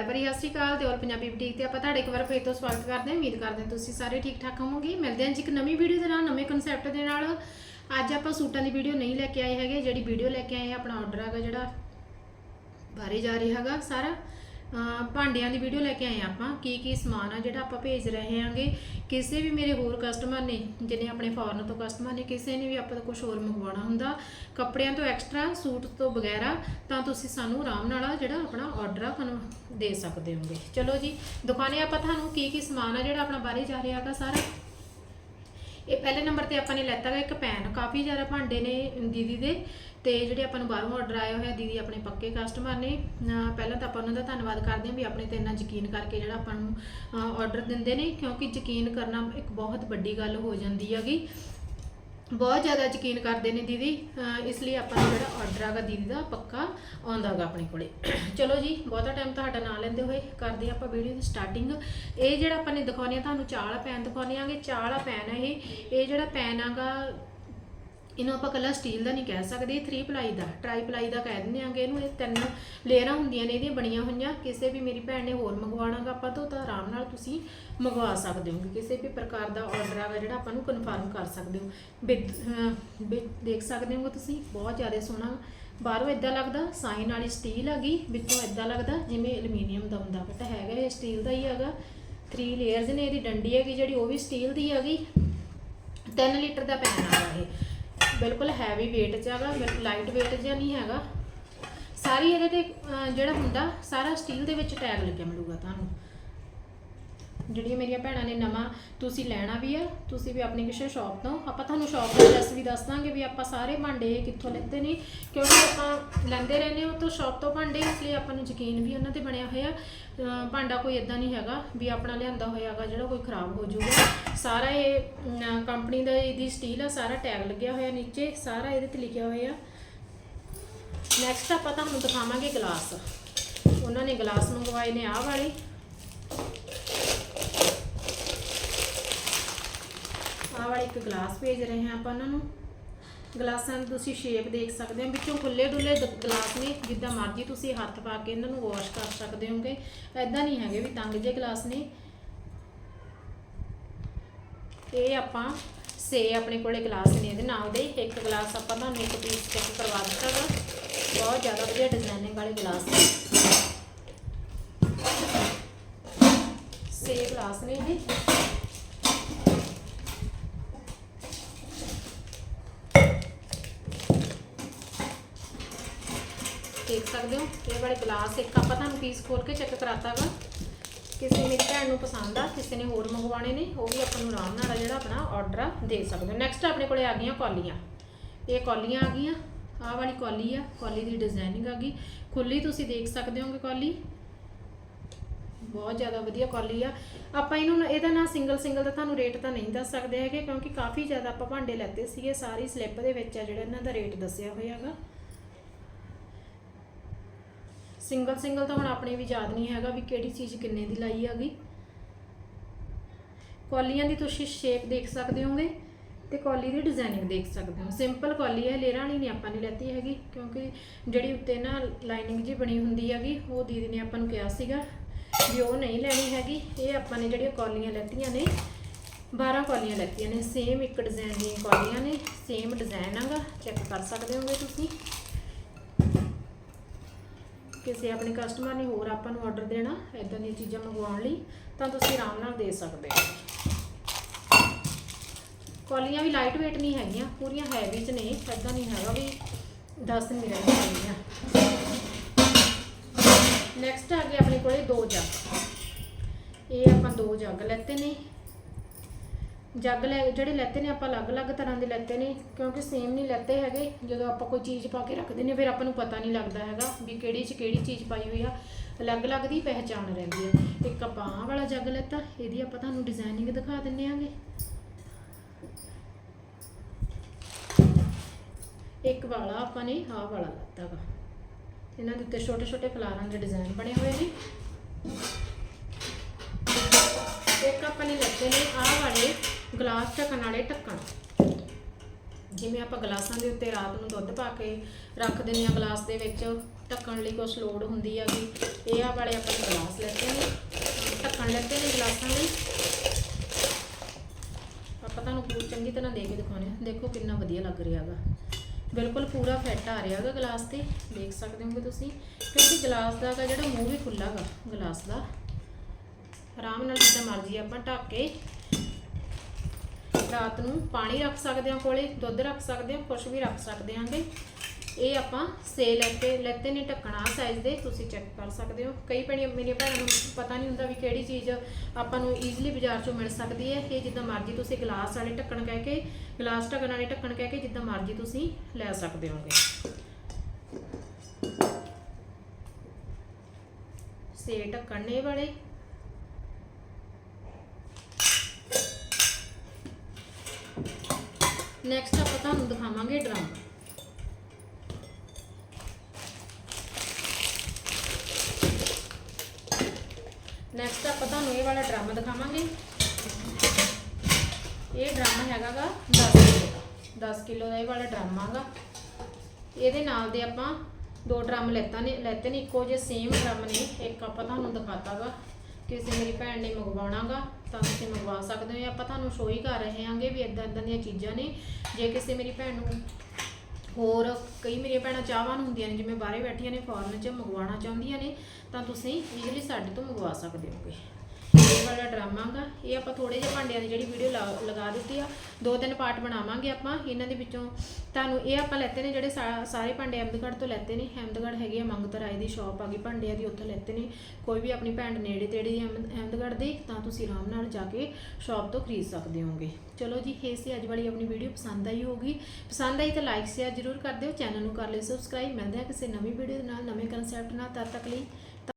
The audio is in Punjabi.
ਪਿਆਰ ਭਰੀ ਸਤਿ ਸ਼੍ਰੀ ਅਕਾਲ ਤੇ ਔਰ ਪੰਜਾਬੀ ਬੁਟੀਕ ਤੇ ਆਪਾਂ ਤੁਹਾਡੇ ਇੱਕ ਵਾਰ ਫੇਰ ਤੋਂ ਸਵਾਗਤ ਕਰਦੇ ਹਾਂ। ਉਮੀਦ ਕਰਦੇ ਹਾਂ ਤੁਸੀਂ ਸਾਰੇ ਠੀਕ ਠਾਕ ਹੋਵੋਗੇ। ਮਿਲਦੇ ਹਾਂ ਜੀ ਇੱਕ ਨਵੀਂ ਵੀਡੀਓ ਦੇ ਨਾਲ, ਨਵੇਂ ਕਨਸੈਪਟ ਦੇ ਨਾਲ। ਅੱਜ ਆਪਾਂ ਸੂਟਾਂ ਦੀ ਵੀਡੀਓ ਨਹੀਂ ਲੈ ਕੇ ਆਏ ਹੈਗੇ। ਜਿਹੜੀ ਵੀਡੀਓ ਲੈ ਕੇ ਆਏ ਆ, ਆਪਣਾ ਆਰਡਰ ਹੈਗਾ ਜਿਹੜਾ ਬਾਰੇ ਜਾ ਰਿਹਾ ਹੈਗਾ ਸਾਰਾ। ਭਾਂਡਿਆਂ ਦੀ ਵੀਡੀਓ ਲੈ ਕੇ ਆਏ ਹਾਂ ਆਪਾਂ, ਕੀ ਕੀ ਸਮਾਨ ਆ ਜਿਹੜਾ ਆਪਾਂ ਭੇਜ ਰਹੇ ਹਾਂਗੇ। ਕਿਸੇ ਵੀ ਮੇਰੇ ਹੋਰ ਕਸਟਮਰ ਨੇ, ਜਿਹਨੇ ਆਪਣੇ ਫੋਰਨ ਤੋਂ ਕਸਟਮਰ ਨੇ, ਕਿਸੇ ਨੇ ਵੀ ਆਪਾਂ ਤੋਂ ਕੁਝ ਹੋਰ ਮੰਗਵਾਉਣਾ ਹੁੰਦਾ, ਕੱਪੜਿਆਂ ਤੋਂ ਐਕਸਟਰਾ ਸੂਟ ਤੋਂ ਵਗੈਰਾ, ਤਾਂ ਤੁਸੀਂ ਸਾਨੂੰ ਆਰਾਮ ਨਾਲ ਆ ਜਿਹੜਾ ਆਪਣਾ ਆਰਡਰ ਆ ਤੁਹਾਨੂੰ ਦੇ ਸਕਦੇ ਹੋਗੇ। ਚਲੋ ਜੀ, ਦੁਕਾਨੇ ਆਪਾਂ ਤੁਹਾਨੂੰ ਕੀ ਕੀ ਸਮਾਨ ਆ ਜਿਹੜਾ ਆਪਣਾ ਬਾਰੇ ਜਾ ਰਿਹਾ ਹੈਗਾ ਸਾਰਾ। ਇਹ ਪਹਿਲੇ ਨੰਬਰ ਤੇ ਆਪਾਂ ਨੇ ਲੈਤਾ ਗਾ ਇੱਕ ਪੈਨ ਕਾਫੀ ਜ਼ਿਆਦਾ ਭਾਂਡੇ ਨੇ ਦੀਦੀ ਦੇ ਤੇ ਜਿਹੜੇ ਆਪਾਂ ਨੂੰ ਬਾਹਰੋਂ ਆਰਡਰ ਆਇਆ ਹੋਇਆ, ਦੀਦੀ ਆਪਣੇ ਪੱਕੇ ਕਸਟਮਰ ਨੇ। ਪਹਿਲਾਂ ਤਾਂ ਆਪਾਂ ਉਹਨਾਂ ਦਾ ਧੰਨਵਾਦ ਕਰਦੇ ਹਾਂ ਵੀ ਆਪਣੇ ਤੇ ਇੰਨਾ ਯਕੀਨ ਕਰਕੇ ਜਿਹੜਾ ਆਪਾਂ ਨੂੰ ਆਰਡਰ ਦਿੰਦੇ ਨੇ, ਕਿਉਂਕਿ ਯਕੀਨ ਕਰਨਾ ਇੱਕ ਬਹੁਤ ਵੱਡੀ ਗੱਲ ਹੋ ਜਾਂਦੀ ਹੈਗੀ। ਬਹੁਤ ਜ਼ਿਆਦਾ ਯਕੀਨ ਕਰਦੇ ਨੇ ਦੀਦੀ ਇਸ ਲਈ ਆਪਾਂ ਨੂੰ ਜਿਹੜਾ ਆਰਡਰ ਆਗਾ ਦੀਦੀ ਦਾ ਪੱਕਾ ਆਉਂਦਾਗਾ ਆਪਣੇ ਕੋਲੇ। ਚਲੋ ਜੀ, ਬਹੁਤਾ ਟਾਈਮ ਤੁਹਾਡਾ ਨਾਂ ਲੈਂਦੇ ਹੋਏ ਕਰਦੇ ਹਾਂ ਆਪਾਂ ਵੀਡੀਓ ਦੀ ਸਟਾਰਟਿੰਗ ਇਹ ਜਿਹੜਾ ਆਪਾਂ ਨੇ ਦਿਖਾਉਣੇ ਆ, ਤੁਹਾਨੂੰ ਚਾਲ ਪੈਨ ਦਿਖਾਉਣੇ ਆਂਗੇ ਚਾਲ ਪੈਨ ਹੈ ਇਹ। ਇਹ ਜਿਹੜਾ ਪੈਨ ਆਗਾ ਇਹਨੂੰ ਆਪਾਂ ਕੱਲਾ ਸਟੀਲ ਦਾ ਨਹੀਂ ਕਹਿ ਸਕਦੇ, ਇਹ 3 ਪਲਾਈ ਦਾ ਟਰਾਈ ਪਲਾਈ ਦਾ ਕਹਿ ਦਿੰਦੇ ਆਂਗੇ ਇਹਨੂੰ, ਇਹ ਤਿੰਨ ਲੇਅਰਾਂ ਹੁੰਦੀਆਂ ਨੇ ਇਹਦੀਆਂ ਬਣੀਆਂ ਹੋਈਆਂ, ਕਿਸੇ ਵੀ ਮੇਰੀ ਭੈਣ ਨੇ ਹੋਰ ਮੰਗਵਾਉਣਾਗਾ ਆਪਾਂ ਤੋਂ ਤਾਂ ਆਰਾਮ ਨਾਲ ਤੁਸੀਂ ਮੰਗਵਾ ਸਕਦੇ ਹੋ, ਕਿਸੇ ਵੀ ਪ੍ਰਕਾਰ ਦਾ ਆਰਡਰ ਆਗਾ ਜਿਹੜਾ ਆਪਾਂ ਨੂੰ ਕਨਫਰਮ ਕਰ ਸਕਦੇ ਹੋ। ਵਿਦ ਦੇਖ ਸਕਦੇ ਹੋ ਤੁਸੀਂ, ਬਹੁਤ ਜ਼ਿਆਦਾ ਸੋਹਣਾ, ਬਾਹਰੋਂ ਇਦਾਂ ਲੱਗਦਾ ਸਾਈਨ ਵਾਲੀ ਸਟੀਲ ਹੈਗੀ ਵਿੱਚੋਂ ਇਦਾਂ ਲੱਗਦਾ, ਜਿਵੇਂ ਐਲੂਮੀਨੀਅਮ ਦਾ ਹੁੰਦਾ ਬਟ ਹੈਗਾ ਇਹ ਸਟੀਲ ਦਾ ਹੀ ਹੈਗਾ। 3 ਲੇਅਰਸ ਨੇ, ਇਹਦੀ ਡੰਡੀ ਹੈਗੀ ਜਿਹੜੀ, ਉਹ ਵੀ ਸਟੀਲ ਦੀ ਹੈਗੀ 3 ਲੀਟਰ ਦਾ ਪੈਨ ਆਗਾ ਇਹ। ਬਿਲਕੁਲ ਹੈਵੀ weight ਚ ਹੈਗਾ ਬਿਲਕੁਲ ਲਾਈਟ weight ਜਿਹਾ ਨਹੀਂ ਹੈਗਾ। ਸਾਰੀ ਇਹਦੇ ਤੇ ਅਹ, ਜਿਹੜਾ ਹੁੰਦਾ ਸਾਰਾ ਸਟੀਲ ਦੇ ਵਿੱਚ ਟੈਗ ਲੱਗਿਆ ਮਿਲੂਗਾ ਤੁਹਾਨੂੰ। ਜਿਹੜੀਆਂ ਮੇਰੀਆਂ ਭੈਣਾਂ ਨੇ ਨਵਾਂ ਤੁਸੀਂ ਲੈਣਾ ਵੀ ਆ, ਤੁਸੀਂ ਵੀ ਆਪਣੀ ਕਿਸੇ ਸ਼ਾਪ ਤੋਂ, ਆਪਾਂ ਤੁਹਾਨੂੰ ਸ਼ਾਪ ਦਾ ਐਡਰੈਸ ਵੀ ਦੱਸ ਦਾਂਗੇ ਵੀ ਆਪਾਂ ਸਾਰੇ ਭਾਂਡੇ ਇਹ ਕਿੱਥੋਂ ਲੈਂਦੇ ਨੇ, ਕਿਉਂਕਿ ਆਪਾਂ ਲੈਂਦੇ ਰਹਿੰਦੇ ਹਾਂ ਤੋਂ ਸ਼ਾਪ ਤੋਂ ਭਾਂਡੇ, ਇਸ ਲਈ ਆਪਾਂ ਨੂੰ ਯਕੀਨ ਵੀ ਉਹਨਾਂ ਤੇ ਬਣਿਆ ਹੋਇਆ ਭਾਂਡਾ ਕੋਈ ਇਦਾਂ ਨਹੀਂ ਹੈਗਾ ਵੀ ਆਪਣਾ ਲਿਆਂਦਾ ਹੋਇਆਗਾ, ਜਿਹੜਾ ਕੋਈ ਖਰਾਬ ਹੋ ਜਾਊਗਾ। ਸਾਰਾ ਇਹ ਕੰਪਨੀ ਦਾ ਇਹਦੀ ਸਟੀਲ ਆ, ਸਾਰਾ ਟੈਗ ਲੱਗਿਆ ਹੋਇਆ ਨੀਚੇ, ਸਾਰਾ ਇਹਦੇ ਤੇ ਲਿਖਿਆ ਹੋਇਆ। ਨੈਕਸਟ ਆਪਾਂ ਤੁਹਾਨੂੰ ਦਿਖਾਵਾਂਗੇ ਗਲਾਸ। ਉਹਨਾਂ ਨੇ ਗਲਾਸ ਮੰਗਵਾਏ ਨੇ ਆਹ ਵਾਲੇ। ਵਾਲੇ ਇੱਕ ਗਲਾਸ ਭੇਜ ਰਹੇ ਹਾਂ ਆਪਾਂ ਉਹਨਾਂ ਨੂੰ। ਗਲਾਸਾਂ ਦੀ ਤੁਸੀਂ ਸ਼ੇਪ ਦੇਖ ਸਕਦੇ ਹੋ, ਵਿੱਚੋਂ ਖੁੱਲੇ ਡੁੱਲੇ ਦ- ਗਲਾਸ ਨੇ, ਜਿੱਦਾਂ ਮਰਜ਼ੀ ਤੁਸੀਂ ਹੱਥ ਪਾ ਕੇ ਇਹਨਾਂ ਨੂੰ ਵਾਸ਼ ਕਰ ਸਕਦੇ ਹੋਗੇ। ਐਦਾਂ ਨਹੀਂ ਹੈਗੇ ਵੀ ਤੰਗ ਜੇ ਗਲਾਸ ਨੇ। ਇਹ ਆਪਾਂ ਸੇ ਆਪਣੇ ਕੋਲੇ ਗਲਾਸ ਨੇ ਇਹਦੇ ਨਾਲ ਦੇ। ਇੱਕ ਗਲਾਸ ਆਪਾਂ ਤੁਹਾਨੂੰ ਇੱਕ ਪੀਸ ਚੈੱਕ ਕਰਵਾ ਦਿੱਤਾ ਵਾ। ਬਹੁਤ ਜ਼ਿਆਦਾ ਵਧੀਆ ਡਿਜ਼ਾਈਨਿੰਗ ਵਾਲੇ ਗਲਾਸ ਨੇ। ਸੇ ਗਲਾਸ ਨੇ ਇਹ। ਦੇਖ ਸਕਦੇ ਹੋ, ਇਹ ਵਾਲੇ ਗਲਾਸ ਇੱਕ ਆਪਾਂ ਤੁਹਾਨੂੰ ਪੀਸ ਖੋਲ ਕੇ ਚੈੱਕ ਕਰਾਤਾ ਵਾ ਕਿਸੇ ਮੇਰੀ ਭੈਣ ਨੂੰ ਪਸੰਦ ਆ, ਕਿਸੇ ਨੇ ਹੋਰ ਮੰਗਵਾਣੇ ਨੇ, ਉਹ ਵੀ ਆਪਾਂ ਨੂੰ ਆਰਾਮ ਨਾਲ ਆ ਜਿਹੜਾ ਆਪਣਾ ਆਰਡਰ ਆ ਦੇ ਸਕਦੇ ਹੋ। ਨੈਕਸਟ ਆਪਣੇ ਕੋਲੇ ਆ ਗਈਆਂ ਕੌਲੀਆਂ। ਇਹ ਕੌਲੀਆਂ ਆ ਗਈਆਂ, ਆਹ ਵਾਲੀ ਕੌਲੀ ਆ, ਕੌਲੀ ਦੀ ਡਿਜ਼ਾਈਨਿੰਗ ਆ ਗਈ। ਖੁੱਲੀ ਤੁਸੀਂ ਦੇਖ ਸਕਦੇ ਹੋਗੇ ਕੌਲੀ। ਬਹੁਤ ਜ਼ਿਆਦਾ ਵਧੀਆ ਕੌਲੀ ਆ। ਆਪਾਂ ਇਹਨੂੰ ਇਹਦਾ ਨਾ ਸਿੰਗਲ ਸਿੰਗਲ ਦਾ ਤੁਹਾਨੂੰ ਰੇਟ ਤਾਂ ਨਹੀਂ ਦੱਸ ਸਕਦੇ ਹੈਗੇ, ਕਿਉਂਕਿ ਕਾਫੀ ਜ਼ਿਆਦਾ ਆਪਾਂ ਭਾਂਡੇ ਲੈਤੇ ਸੀਗੇ, ਸਾਰੀ ਸਲਿੱਪ ਦੇ ਵਿੱਚ ਆ ਜਿਹੜਾ ਇਹਨਾਂ ਦਾ ਰੇਟ ਦੱਸਿਆ ਹੋਇਆ ਹੈਗਾ ਸਿੰਗਲ ਸਿੰਗਲ ਤਾਂ ਹੁਣ ਆਪਣੇ ਵੀ ਯਾਦ ਨਹੀਂ ਹੈਗਾ ਵੀ ਕਿਹੜੀ ਚੀਜ਼ ਕਿੰਨੇ ਦੀ ਲਾਈ ਹੈਗੀ। ਕੌਲੀਆਂ ਦੀ ਤੁਸੀਂ ਸ਼ੇਪ ਦੇਖ ਸਕਦੇ ਹੋਗੇ ਤੇ ਕੌਲੀ ਦੀ ਡਿਜ਼ਾਈਨਿੰਗ ਦੇਖ ਸਕਦੇ ਹੋ। ਸਿੰਪਲ ਕੌਲੀ ਹੈ, ਲੇਰਾਂ ਵਾਲੀ ਨਹੀਂ ਆਪਾਂ ਨੇ ਲੈਤੀ ਹੈਗੀ ਕਿਉਂਕਿ ਜਿਹੜੀ ਉੱਤੇ ਨਾ ਲਾਈਨਿੰਗ ਜੀ ਬਣੀ ਹੁੰਦੀ ਹੈਗੀ, ਉਹ ਦੀਦੀ ਨੇ ਆਪਾਂ ਨੂੰ ਕਿਹਾ ਸੀਗਾ ਵੀ ਉਹ ਨਹੀਂ ਲੈਣੀ ਹੈਗੀ। ਇਹ ਆਪਾਂ ਨੇ ਜਿਹੜੀਆਂ ਕੌਲੀਆਂ ਲੈਤੀਆਂ ਨੇ 12 ਕੌਲੀਆਂ ਲੈਤੀਆਂ ਨੇ। ਸੇਮ ਇੱਕ ਡਿਜ਼ਾਈਨ ਦੀਆਂ ਕੌਲੀਆਂ ਨੇ ਸੇਮ ਡਿਜ਼ਾਈਨ ਹੈਗਾ। ਚੈੱਕ ਕਰ ਸਕਦੇ ਹੋਗੇ ਤੁਸੀਂ। ਕਿਸੇ ਆਪਣੇ ਕਸਟਮਰ ਨੇ ਹੋਰ ਆਪਾਂ ਨੂੰ ਆਰਡਰ ਦੇਣਾ ਇਦਾਂ ਦੀਆਂ ਚੀਜ਼ਾਂ ਮੰਗਵਾਉਣ ਲਈ, ਤਾਂ ਤੁਸੀਂ ਆਰਾਮ ਨਾਲ ਦੇ ਸਕਦੇ ਹੋ। ਕੌਲੀਆਂ ਵੀ ਲਾਈਟ weight ਨਹੀਂ ਹੈਗੀਆਂ, ਪੂਰੀਆਂ ਹੈਵੀ ਚ ਨੇ ਇਦਾਂ ਨਹੀਂ ਹੈਗਾ ਵੀ 10 ਨਹੀਂ ਰਹਿੰਦੀਆਂ ਨੈਕਸਟ ਆ ਗਏ ਆਪਣੇ ਕੋਲੇ ਦੋ ਜੱਗ। ਇਹ ਆਪਾਂ ਦੋ ਜੱਗ ਲੈਤੇ ਨੇ। ਜੱਗ ਲੈ ਜਿਹੜੇ ਲੈਤੇ ਨੇ ਆਪਾਂ ਅਲੱਗ-ਅਲੱਗ ਤਰ੍ਹਾਂ ਦੇ ਲੈਤੇ ਨੇ, ਕਿਉਂਕਿ ਸੇਮ ਨਹੀਂ ਲੈਤੇ ਹੈਗੇ। ਜਦੋਂ ਆਪਾਂ ਕੋਈ ਚੀਜ਼ ਪਾ ਕੇ ਰੱਖਦੇ ਨੇ, ਫਿਰ ਆਪਾਂ ਨੂੰ ਪਤਾ ਨਹੀਂ ਲੱਗਦਾ ਹੈਗਾ ਵੀ ਕਿਹੜੀ 'ਚ ਕਿਹੜੀ ਚੀਜ਼ ਪਾਈ ਹੋਈ ਆ। ਅਲੱਗ-ਅਲੱਗ ਦੀ ਪਹਿਚਾਣ ਰਹਿੰਦੀ ਹੈ ਇੱਕ ਆਪਾਂ ਆਹ ਵਾਲਾ ਜੱਗ ਲੈਤਾ, ਇਹਦੀ ਆਪਾਂ ਤੁਹਾਨੂੰ ਡਿਜ਼ਾਈਨਿੰਗ ਦਿਖਾ ਦਿੰਨੇ ਆਂਗੇ। ਇੱਕ ਵਾਲਾ ਆਪਾਂ ਨੇ ਆਹ ਵਾਲਾ ਲੈਤਾ ਗਾ ਇਹਨਾਂ ਦੇ ਉੱਤੇ ਛੋਟੇ-ਛੋਟੇ ਫਲਾਰਾਂ ਦੇ ਡਿਜ਼ਾਈਨ ਬਣੇ ਹੋਏ ਨੇ। ਇੱਕ ਆਪਾਂ ਨੇ ਲੈਤੇ ਨੇ ਆਹ ਵਾਲੇ। ਗਲਾਸ ਢੱਕਣ ਵਾਲੇ ਢੱਕਣ। ਜਿਵੇਂ ਆਪਾਂ ਗਲਾਸਾਂ ਦੇ ਉੱਤੇ ਰਾਤ ਨੂੰ ਦੁੱਧ ਪਾ ਕੇ ਰੱਖ ਦਿੰਦੇ ਆ ਗਲਾਸ ਦੇ ਵਿੱਚ, ਢੱਕਣ ਲਈ ਕੁਝ ਲੋੜ ਹੁੰਦੀ ਆ ਕਿ ਇਹ ਆ ਵਾਲੇ ਆਪਾਂ ਨੇ ਗਲਾਸ ਲੈਤੇ ਨੇ। ਢੱਕਣ ਲੈਤੇ ਨੇ ਗਲਾਸਾਂ ਲਈ। ਆਪਾਂ ਤੁਹਾਨੂੰ ਪੂਰੀ ਚੰਗੀ ਤਰ੍ਹਾਂ ਦੇ ਕੇ ਦਿਖਾਉਂਦੇ ਹਾਂ। ਦੇਖੋ ਕਿੰਨਾ ਵਧੀਆ ਲੱਗ ਰਿਹਾ ਹੈਗਾ ਬਿਲਕੁਲ ਪੂਰਾ ਫਿੱਟ ਆ ਰਿਹਾ ਹੈਗਾ ਗਲਾਸ ਤੇ। ਦੇਖ ਸਕਦੇ ਹੋਗੇ ਤੁਸੀਂ। ਕਿਉਂਕਿ ਗਲਾਸ ਦਾ ਹੈਗਾ ਜਿਹੜਾ ਮੂੰਹ ਵੀ ਖੁੱਲਾ ਹੈਗਾ ਗਲਾਸ ਦਾ। ਆਰਾਮ ਨਾਲ ਜਿੱਦਾਂ ਮਰਜ਼ੀ ਆਪਾਂ ਢੱਕ ਕੇ ਰਾਤ ਨੂੰ ਪਾਣੀ ਰੱਖ ਸਕਦੇ ਹਾਂ ਕੋਲੇ, ਦੁੱਧ ਰੱਖ ਸਕਦੇ ਹਾਂ ਕੁਝ ਵੀ ਰੱਖ ਸਕਦੇ ਹਾਂਗੇ। ਇਹ ਆਪਾਂ ਸੇ ਲੈ ਕੇ ਲੈਤੇ ਨੇ ਢੱਕਣਾ ਸਾਈਜ਼ ਦੇ, ਤੁਸੀਂ ਚੈੱਕ ਕਰ ਸਕਦੇ ਹੋ। ਕਈ ਭੈਣੀਆਂ, ਮੇਰੀਆਂ ਭੈਣਾਂ ਨੂੰ ਪਤਾ ਨਹੀਂ ਹੁੰਦਾ ਵੀ ਕਿਹੜੀ ਚੀਜ਼ ਆਪਾਂ ਨੂੰ ਈਜ਼ੀਲੀ ਬਾਜ਼ਾਰ ਚੋਂ ਮਿਲ ਸਕਦੀ ਹੈ। ਇਹ ਜਿੱਦਾਂ ਮਰਜ਼ੀ ਤੁਸੀਂ ਗਲਾਸ ਵਾਲੇ ਢੱਕਣ ਕਹਿ ਕੇ ਗਲਾਸ ਢੱਕਣ ਵਾਲੇ ਢੱਕਣ ਕਹਿ ਕੇ ਜਿੱਦਾਂ ਮਰਜ਼ੀ ਤੁਸੀਂ ਲੈ ਸਕਦੇ ਹੋਗੇ ਸੇ ਢੱਕਣ ਨੇ ਵਾਲੇ। ਨੈਕਸਟ ਆਪਾਂ ਤੁਹਾਨੂੰ ਦਿਖਾਵਾਂਗੇ ਡਰਮ ਨੈਕਸਟ ਆਪਾਂ ਤੁਹਾਨੂੰ ਇਹ ਵਾਲਾ ਡਰਮ ਦਿਖਾਵਾਂਗੇ। ਇਹ ਡਰਮ ਹੈਗਾਗਾ 10 ਕਿਲੋ ਦਾ। 10 ਕਿਲੋ ਦਾ ਇਹ ਵਾਲਾ ਡਰਮ ਆਗਾ। ਇਹਦੇ ਨਾਲ ਦੇ ਆਪਾਂ ਦੋ ਡਰਮ ਲੈਤਾ ਨੇ ਲੈਤੇ ਨੇ। ਇੱਕੋ ਜਿਹੇ ਸੇਮ ਡਰਮ ਨੇ। ਇੱਕ ਆਪਾਂ ਤੁਹਾਨੂੰ ਦਿਖਾਤਾਗਾ। ਕਿਸੇ ਮੇਰੀ ਭੈਣ ਨੇ ਮੰਗਵਾਉਣਾਗਾ। ਤਾਂ ਤੁਸੀਂ ਮੰਗਵਾ ਸਕਦੇ ਹੋ ਇਹ ਆਪਾਂ ਤੁਹਾਨੂੰ ਸ਼ੋਅ ਹੀ ਕਰ ਰਹੇ ਹਾਂਗੇ ਵੀ ਇਦਾਂ ਇਦਾਂ ਦੀਆਂ ਚੀਜ਼ਾਂ ਨੇ। ਜੇ ਕਿਸੇ ਮੇਰੀ ਭੈਣ ਨੂੰ ਹੋਰ ਕਈ ਮੇਰੀਆਂ ਭੈਣਾਂ ਚਾਹਵਾਨ ਹੁੰਦੀਆਂ ਨੇ, ਜਿਵੇਂ ਬਾਹਰੇ ਬੈਠੀਆਂ ਨੇ ਫੋਰਨ 'ਚ ਮੰਗਵਾਉਣਾ ਚਾਹੁੰਦੀਆਂ ਨੇ, ਤਾਂ ਤੁਸੀਂ ਈਜ਼ੀਲੀ ਸਾਡੇ ਤੋਂ ਮੰਗਵਾ ਸਕਦੇ ਹੋਗੇ। ਇਹ ਵਾਲਾ ਡਰਾਮਾ ਇਹ ਆਪਾਂ ਥੋੜੇ ਜਿਹੇ ਭਾਂਡਿਆਂ ਦੀ ਜਿਹੜੀ ਵੀਡੀਓ ਲਗਾ ਦਿੱਤੀ ਆ, ਦੋ ਤਿੰਨ ਪਾਰਟ ਬਣਾਵਾਂਗੇ ਆਪਾਂ, ਇਹਨਾਂ ਦੇ ਵਿੱਚੋਂ। ਤੁਹਾਨੂੰ ਇਹ ਆਪਾਂ ਲੈਤੇ ਨੇ ਜਿਹੜੇ ਸਾ- ਸਾਰੇ ਭਾਂਡੇ ਅਹਿਮਦਗੜ੍ਹ ਤੋਂ ਲੈਤੇ ਨੇ, ਅਹਿਮਦਗੜ੍ਹ ਹੈਗੇ ਆ ਮੰਗਤਰਾਏ ਦੀ ਸ਼ਾਪ ਆ ਗਈ, ਭਾਂਡਿਆਂ ਦੀ ਉੱਥੋਂ ਲੈਤੇ ਨੇ। ਕੋਈ ਵੀ ਆਪਣੀ ਭੈਣ ਨੇੜੇ ਤੇੜੇ ਦੀ ਅਹਿਮਦ- ਅਹਿਮਦਗੜ੍ਹ ਦੀ, ਤਾਂ ਤੁਸੀਂ ਆਰਾਮ ਨਾਲ ਜਾ ਕੇ ਸ਼ਾਪ ਤੋਂ ਖਰੀਦ ਸਕਦੇ ਹੋਗੇ। ਚਲੋ ਜੀ, ਇਹ ਸੀ ਅੱਜ ਵਾਲੀ ਆਪਣੀ ਵੀਡੀਓ ਪਸੰਦ ਆਈ ਹੋਗੀ ਪਸੰਦ ਆਈ ਤਾਂ ਲਾਈਕ ਸ਼ੇਅਰ ਜ਼ਰੂਰ ਕਰ ਦਿਓ ਚੈਨਲ ਨੂੰ ਕਰ ਲਿਓ ਸਬਸਕ੍ਰਾਈਬ ਮਿਲਦੇ ਆ ਕਿਸੇ ਨਵੀਂ ਵੀਡੀਓ ਨਾਲ, ਨਵੇਂ ਕਨਸੈਪਟ ਨਾਲ, ਤਦ ਤੱਕ ਲਈ